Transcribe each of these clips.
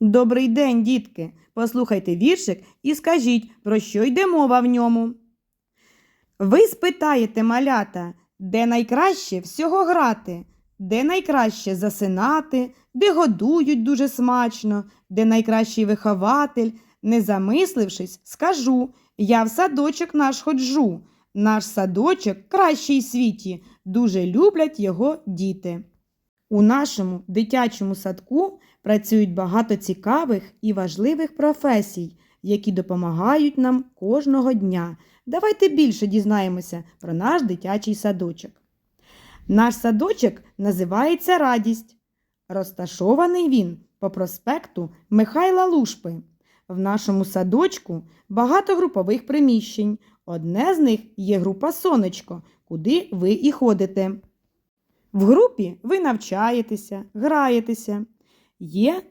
Добрий день, дітки! Послухайте віршик і скажіть, про що йде мова в ньому. Ви спитаєте, малята, де найкраще всього грати, де найкраще засинати, де годують дуже смачно, де найкращий вихователь. Не замислившись, скажу, я в садочок наш ходжу. Наш садочок кращий світі, дуже люблять його діти. У нашому дитячому садку працюють багато цікавих і важливих професій, які допомагають нам кожного дня. Давайте більше дізнаємося про наш дитячий садочок. Наш садочок називається Радість. Розташований він по проспекту Михайла Лушпи. В нашому садочку багато групових приміщень. Одне з них є група Сонечко, куди ви і ходите. В групі ви навчаєтеся, граєтеся. Є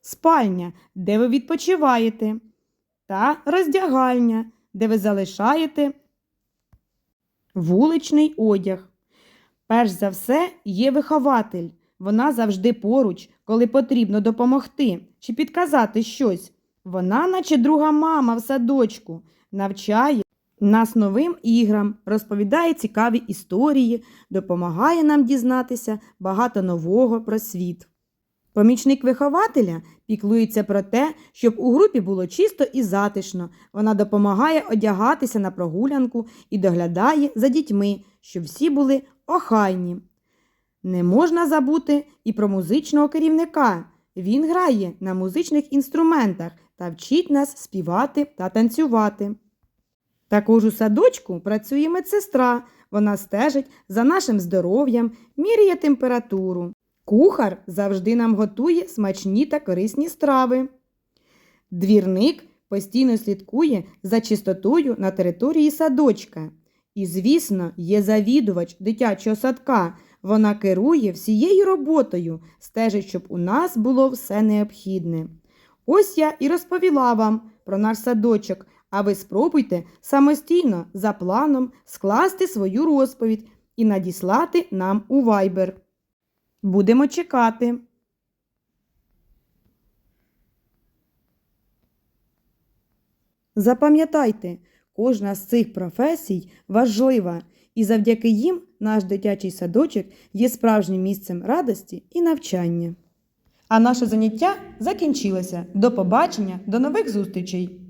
спальня, де ви відпочиваєте, та роздягальня, де ви залишаєте вуличний одяг. Перш за все є вихователь. Вона завжди поруч, коли потрібно допомогти чи підказати щось. Вона, наче друга мама в садочку, навчає нас новим іграм, розповідає цікаві історії, допомагає нам дізнатися багато нового про світ. Помічник вихователя піклується про те, щоб у групі було чисто і затишно. Вона допомагає одягатися на прогулянку і доглядає за дітьми, щоб всі були охайні. Не можна забути і про музичного керівника. Він грає на музичних інструментах та вчить нас співати та танцювати. Також у садочку працює медсестра. Вона стежить за нашим здоров'ям, міряє температуру. Кухар завжди нам готує смачні та корисні страви. Двірник постійно слідкує за чистотою на території садочка. І, звісно, є завідувач дитячого садка. Вона керує всією роботою, стежить, щоб у нас було все необхідне. Ось я і розповіла вам про наш садочок, а ви спробуйте самостійно за планом скласти свою розповідь і надіслати нам у Viber. Будемо чекати. Запам'ятайте, кожна з цих професій важлива, і завдяки їм наш дитячий садочок є справжнім місцем радості і навчання. А наше заняття закінчилося. До побачення, до нових зустрічей!